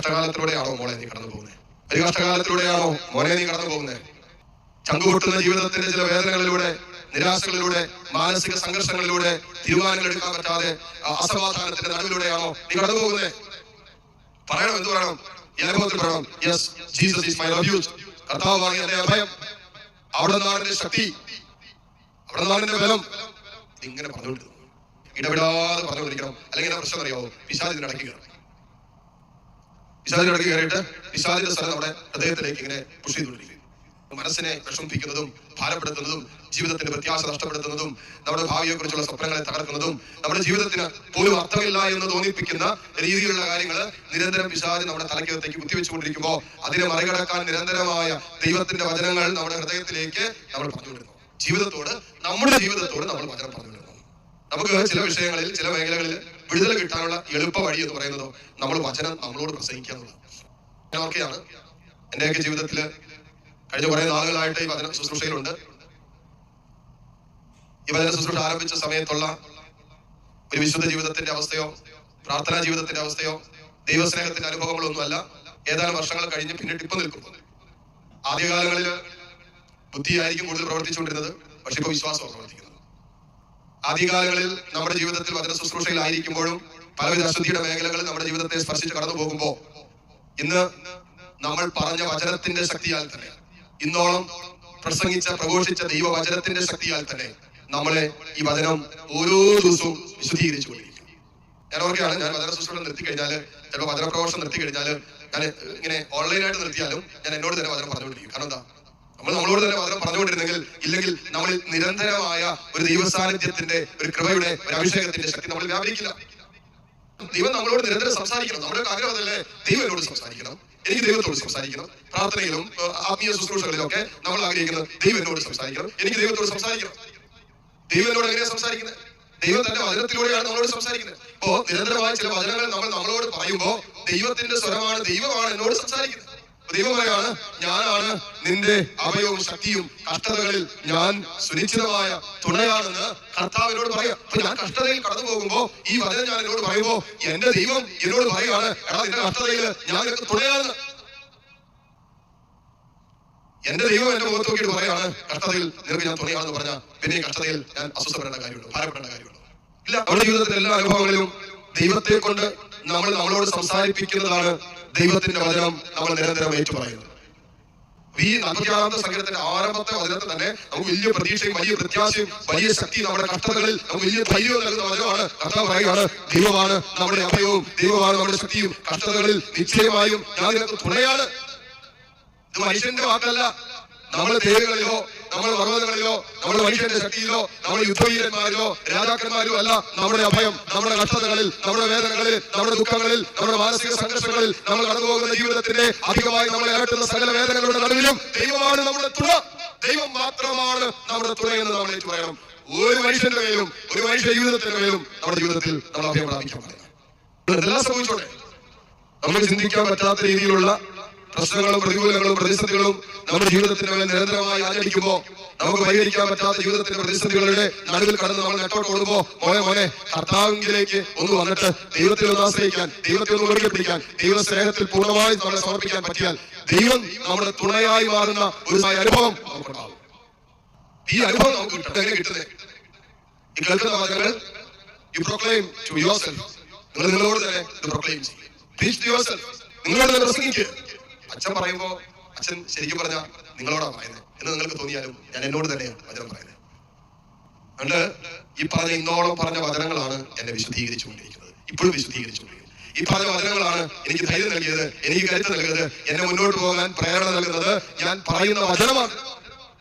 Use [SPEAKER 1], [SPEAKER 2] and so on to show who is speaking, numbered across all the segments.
[SPEAKER 1] കഷ്ടകാലത്തിലൂടെയാണോ മോളെ നീ കടന്നു പോകുന്നത് ഒരു കഷ്ടകാലത്തിലൂടെയാണോ മോനെ നീ കടന്നു പോകുന്നത് ചങ്കുപൊട്ടുന്ന ജീവിതത്തിന്റെ ചില വേദനകളിലൂടെ നിരാശകളിലൂടെ മാനസിക സംഘർഷങ്ങളിലൂടെ തീരുമാനങ്ങൾ എടുക്കാൻ പറ്റാതെ അസമാധാനത്തിന്റെ നടുവിലൂടെയാണോ നീ കടന്നു പോകുന്നത് പറയണം എന്ത് പറയണം? ഈ യെസ് ജീസസ് ഈസ് മൈ അഭയം. പറഞ്ഞുകൊണ്ട് ഇടപെടാതെ പറഞ്ഞുകൊണ്ടിരിക്കണം. അല്ലെങ്കിൽ പ്രശ്നം അറിയാവോ? പിശാചിന് ഇടയ്ക്ക് കയറിയിട്ട് സ്ഥലം ഹൃദയത്തിലേക്ക് ഇങ്ങനെ പുഷ് ചെയ്തുകൊണ്ടിരിക്കും മനസ്സിനെ വിഷമിപ്പിക്കുന്നതും ഭാരപ്പെടുത്തുന്നതും ജീവിതത്തിന്റെ പ്രത്യാശ നഷ്ടപ്പെടുത്തുന്നതും നമ്മുടെ ഭാവിയെ കുറിച്ചുള്ള സ്വപ്നങ്ങളെ തകർക്കുന്നതും നമ്മുടെ ജീവിതത്തിന് പോലും അർത്ഥമില്ല എന്ന് തോന്നിപ്പിക്കുന്ന രീതിയിലുള്ള കാര്യങ്ങൾ നിരന്തരം പിശാച് നമ്മുടെ തലക്കകത്തേക്ക് കുത്തിവെച്ചുകൊണ്ടിരിക്കുമ്പോൾ അതിനെ മറികടക്കാൻ നിരന്തരമായ ദൈവത്തിന്റെ വചനങ്ങൾ നമ്മുടെ ഹൃദയത്തിലേക്ക് നമ്മൾ പറഞ്ഞുകൊണ്ടിരുന്നു. ജീവിതത്തോട് നമ്മുടെ ജീവിതത്തോട് നമ്മൾ വചനം പറഞ്ഞുകൊണ്ടിരുന്നു. നമുക്ക് ചില വിഷയങ്ങളിൽ ചില മേഖലകളിൽ വിടുതൽ കിട്ടാനുള്ള എളുപ്പ വഴി എന്ന് പറയുന്നത് നമ്മൾ വചനം നമ്മളോട് പ്രസംഗിക്കുക എന്നുള്ളത് ഞാൻ ഓർക്കുകയാണ് എന്റെയൊക്കെ ജീവിതത്തിൽ കഴിഞ്ഞ കുറെ നാളുകളായിട്ട് ഈ വചന ശുശ്രൂഷയിലുണ്ട്. ഈ വചന ശുശ്രൂഷ ആരംഭിച്ച സമയത്തുള്ള ഒരു വിശുദ്ധ ജീവിതത്തിന്റെ അവസ്ഥയോ പ്രാർത്ഥനാ ജീവിതത്തിന്റെ അവസ്ഥയോ ദൈവസ്നേഹത്തിന്റെ അനുഭവങ്ങളൊന്നുമല്ല. ഏതാനും വർഷങ്ങൾ കഴിഞ്ഞ് പിന്നീട് ഇപ്പൊ നിൽക്കുന്നു. ആദ്യകാലങ്ങളിൽ ബുദ്ധിയായിരിക്കും കൂടുതൽ പ്രവർത്തിച്ചുകൊണ്ടിരുന്നത് പക്ഷെ ഇപ്പൊ വിശ്വാസമാണ് പ്രവർത്തിക്കുന്നത് ആദ്യകാലങ്ങളിൽ നമ്മുടെ ജീവിതത്തിൽ വചന ശുശ്രൂഷയിലായിരിക്കുമ്പോഴും പലവിധ അശുദ്ധിയുടെ മേഖലകൾ നമ്മുടെ ജീവിതത്തെ സ്പർശിച്ച് കടന്നു പോകുമ്പോൾ ഇന്ന് നമ്മൾ പറഞ്ഞ വചനത്തിന്റെ ശക്തിയാൽ തന്നെ ഇന്നോളം പ്രസംഗിച്ച പ്രഘോഷിച്ച ദൈവവചനത്തിന്റെ ശക്തിയാൽ തന്നെ നമ്മളെ ഈ വചനം ഓരോ ദിവസവും വിശദീകരിച്ചു കൊണ്ടിരിക്കും. ഞാൻ ഓർക്കുകയാണ് ഞാൻ വചന ശുശ്രൂഷ നിർത്തി കഴിഞ്ഞാൽ ചിലപ്പോൾ വചന പ്രഘോഷം നിർത്തി കഴിഞ്ഞാൽ ഞാൻ ഇങ്ങനെ ഓൺലൈനായിട്ട് നിർത്തിയാലും ഞാൻ എന്നോട് തന്നെ വചനം പറഞ്ഞുകൊണ്ടിരിക്കും. കാരണം എന്താ? നമ്മൾ നമ്മളോട് തന്നെ മാത്രം പറഞ്ഞുകൊണ്ടിരുന്നെങ്കിൽ ഇല്ലെങ്കിൽ നമ്മൾ നിരന്തരമായ ഒരു ദൈവസാന്നിധ്യത്തിന്റെ ഒരു കൃപയുടെ ഒരു അഭിഷേകത്തിന്റെ ശക്തി നമ്മൾ വ്യാപരിക്കില്ല. ദൈവം നമ്മളോട് നിരന്തരം സംസാരിക്കണം. നമ്മുടെ ആഗ്രഹം അതല്ലേ? ദൈവം എന്നോട് സംസാരിക്കണം. എനിക്ക് ദൈവത്തോട് സംസാരിക്കണം. പ്രാർത്ഥനയിലും ആത്മീയ ശുശ്രൂഷകളിലും ഒക്കെ നമ്മൾ ആഗ്രഹിക്കുന്നത് ദൈവം എന്നോട് സംസാരിക്കണം. എനിക്ക് ദൈവത്തോട് സംസാരിക്കണം. ദൈവം എന്നോട് എങ്ങനെയാണ് സംസാരിക്കുന്നത്? ദൈവം തന്റെ വചനത്തിലൂടെയാണ് നമ്മളോട് സംസാരിക്കുന്നത്. അപ്പോ നിരന്തരമായ ചില വചനങ്ങൾ നമ്മൾ നമ്മളോട് പറയുമ്പോൾ ദൈവത്തിന്റെ സ്വരമാണ് ദൈവമാണ് എന്നോട് സംസാരിക്കുന്നത്. ദൈവം പറയാണ് ഞാനാണ് നിന്റെ അഭയവും ശക്തിയും കഷ്ടതകളിൽ ഞാൻ സുനിശ്ചിതമായ തുണയാണെന്ന് കർത്താവിനോട് പറയാം ഞാൻ കഷ്ടതയിൽ കടന്നു പോകുമ്പോ ഈ വചനം ഞാൻ എന്നോട് പറയുമ്പോ എന്റെ ദൈവം എന്നോട് പറയുകയാണ് എടാ നിന്റെ കഷ്ടതയിൽ ഞാൻ തുണയാണ് എന്റെ ദൈവം എന്റെ മുഖത്ത് നോക്കിയിട്ട് പറയാണ് കഷ്ടതയിൽ നിനക്ക് ഞാൻ തുണയാണെന്ന് പറഞ്ഞ പിന്നെ കഷ്ടതയിൽ ഞാൻ അസ്വസ്ഥപ്പെടേണ്ട കാര്യമുള്ളൂ ഭാരപ്പെടേണ്ട കാര്യമുള്ളൂ ഇല്ല നമ്മുടെ ജീവിതത്തിലെ എല്ലാ അനുഭവങ്ങളിലും ദൈവത്തെ കൊണ്ട് നമ്മൾ നമ്മളോട് സംസാരിപ്പിക്കുന്നതാണ് ദൈവത്തിന്റെ വചനം നമ്മൾ നിരന്തരം ഏറ്റു പറയുന്നു ഈ നാൽപ്പത്തിയാറാമത്തെ സംഗീതത്തിന്റെ ആരംഭത്തെ വചനത്തിൽ തന്നെ നമുക്ക് വലിയ പ്രതീക്ഷയും വലിയ പ്രത്യാശയും വലിയ ശക്തി നമ്മുടെ കഷ്ടതകളിൽ നമുക്ക് വലിയ ധൈര്യവും നൽകുന്ന വചനമാണ്. കർത്താവ് പറയുകയാണ് ദൈവമാണ് നമ്മുടെ അഭയവും ദൈവമാണ് നമ്മുടെ ശക്തിയും. കഷ്ടതകളിൽ നിശ്ചയമായും ഞാൻ തുണയാണ്. ഇത് മനുഷ്യന്റെ വാക്കല്ല. നമ്മൾ തേരുകളിലോ നമ്മൾ പർവതങ്ങളിലോ നമ്മൾ മനുഷ്യന്റെ ശക്തിയിലോ നമ്മൾ യുദ്ധവീരന്മാരിലോ രാജാക്കന്മാരിലോ അല്ല നമ്മുടെ അഭയം നമ്മുടെ കഷ്ടതകളിൽ നമ്മുടെ വേദനകളിൽ നമ്മുടെ ദുഃഖങ്ങളിൽ നമ്മുടെ മാനസിക സംഘർഷങ്ങളിൽ നമ്മൾ കടന്നുപോകുന്ന ജീവിതത്തിന്റെ അധികമായി നമ്മളെ അകറ്റുന്ന സകല വേദനകളുടെ നടുവിലും ദൈവമാണ് നമ്മുടെ തുണ. ദൈവം മാത്രമാണ് നമ്മുടെ തുണയെന്ന് നമ്മൾ ഏറ്റു പറയണം. ഒരു മനുഷ്യന്റെ മേലും ഒരു മനുഷ്യ ജീവിതത്തിന്റെ മേലും നമ്മുടെ ജീവിതത്തിൽ നമ്മൾ അഭയം പ്രാപിക്കാൻ നമുക്ക് ചിന്തിക്കാൻ പറ്റാത്ത രീതിയിലുള്ള പ്രശ്നങ്ങളും പ്രതികൂലങ്ങളും പ്രതിസന്ധികളും നമ്മുടെ ജീവിതത്തിന് മേലെ നിരന്തരമായി ആചരിക്കുമ്പോ നമുക്ക് പരിഹരിക്കാൻ പറ്റാത്ത ജീവിതത്തിന്റെ പ്രതിസന്ധികളുടെ നടുവിൽ കടന്ന് നമ്മൾ നെട്ടോട്ട് ഓടുമ്പോ മോനെ മോനെ കർത്താവിലേക്ക് ഒന്ന് വന്നിട്ട് ദൈവത്തിൽ ഒന്ന് ആശ്രയിക്കാൻ ദൈവത്തിൽ ഒന്ന് മുറുകെ ദൈവ സ്നേഹത്തിൽ പൂർണമായി നമ്മളെ സമർപ്പിക്കാൻ പറ്റിയാൽ ദൈവം നമ്മുടെ തുണയായി മാറുന്ന ഒരു അനുഭവം നമുക്കുണ്ടാവും ഈ അനുഭവം നമുക്ക് കിട്ടും. എങ്ങനെ കിട്ടുന്നത് ഈ കേൾക്കുന്ന വാചകങ്ങൾ you proclaim to your self നിങ്ങളോട് തന്നെ പ്രൊക്ലെയിം ചെയ്യും. നിങ്ങളോട് തന്നെ പ്രസംഗിക്കുക. അച്ഛൻ പറയുമ്പോ അച്ഛൻ ശരിക്കും പറഞ്ഞ നിങ്ങളോടാണ് പറയുന്നത് എന്ന് നിങ്ങൾക്ക് തോന്നിയാലും ഞാൻ എന്നോട് തന്നെയാണ് വചനം പറയുന്നത് അതുകൊണ്ട് ഈ പറഞ്ഞ ഇന്നോളം പറഞ്ഞ വചനങ്ങളാണ് എന്നെ വിശുദ്ധീകരിച്ചുകൊണ്ടിരിക്കുന്നത്. ഇപ്പോഴും വിശുദ്ധീകരിച്ചുകൊണ്ടിരിക്കുന്നത് ഈ പറഞ്ഞ വചനങ്ങളാണ് എനിക്ക് ധൈര്യം നൽകിയത് എനിക്ക് കരുത്ത് നൽകിയത് എന്നെ മുന്നോട്ട് പോകാൻ പ്രേരണ നൽകുന്നത് ഞാൻ പറയുന്ന വചനമാണ്.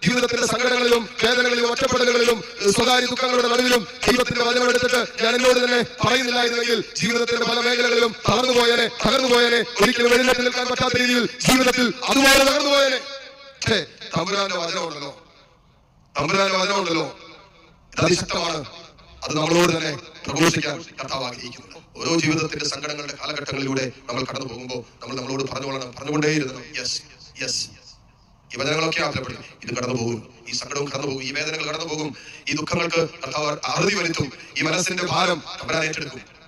[SPEAKER 1] ജീവിതത്തിന്റെ സങ്കടങ്ങളിലും വേദനകളിലും ഒറ്റപ്പെടലുകളിലും സ്വകാര്യ ദുഃഖങ്ങളുടെ നടുവിലും ദൈവത്തിന്റെ വചനമെടുത്തിട്ട് ഞാൻ എന്നോട് തന്നെ പറയുന്നില്ലായിരുന്നെങ്കിൽ ജീവിതത്തിന്റെ പല മേഖലകളിലും തളർന്നു തകർന്നുപോയനെ തകർന്നു ഒരിക്കലും എഴുന്നേറ്റ് നിൽക്കാൻ പറ്റാത്ത രീതിയിൽ ജീവിതത്തിൽ അതുപോലെ തകർന്നു പോയേനെ. പക്ഷേ തമ്പുരാന്റെ വചനമുണ്ടല്ലോ. തമ്പുരാന്റെ വചനമുണ്ടല്ലോ. അതിശക്തമാണ്. അത് നമ്മളോട് തന്നെ പ്രഘോഷിക്കാൻ കർത്താവ് ഓരോ ജീവിതത്തിന്റെ സങ്കടങ്ങളുടെ കാലഘട്ടങ്ങളിലൂടെ നമ്മൾ കടന്നു പോകുമ്പോൾ നമ്മൾ നമ്മളോട് പറഞ്ഞുകൊള്ളണം പറഞ്ഞുകൊണ്ടേയിരുന്നു. യെസ് യെസ് ഈ വചനങ്ങളൊക്കെ ആഗ്രഹപ്പെടും ഇത് കടന്നു പോകും ഈ സങ്കടവും കടന്നു പോകും ഈ വേദനകൾ കടന്നു പോകും ഈ ദുഃഖങ്ങൾക്ക് കർത്താവ് അറുതി വരുത്തും. ഈ മനസ്സിന്റെ ഭാരം അവരാൻ ഏറ്റെടുക്കും.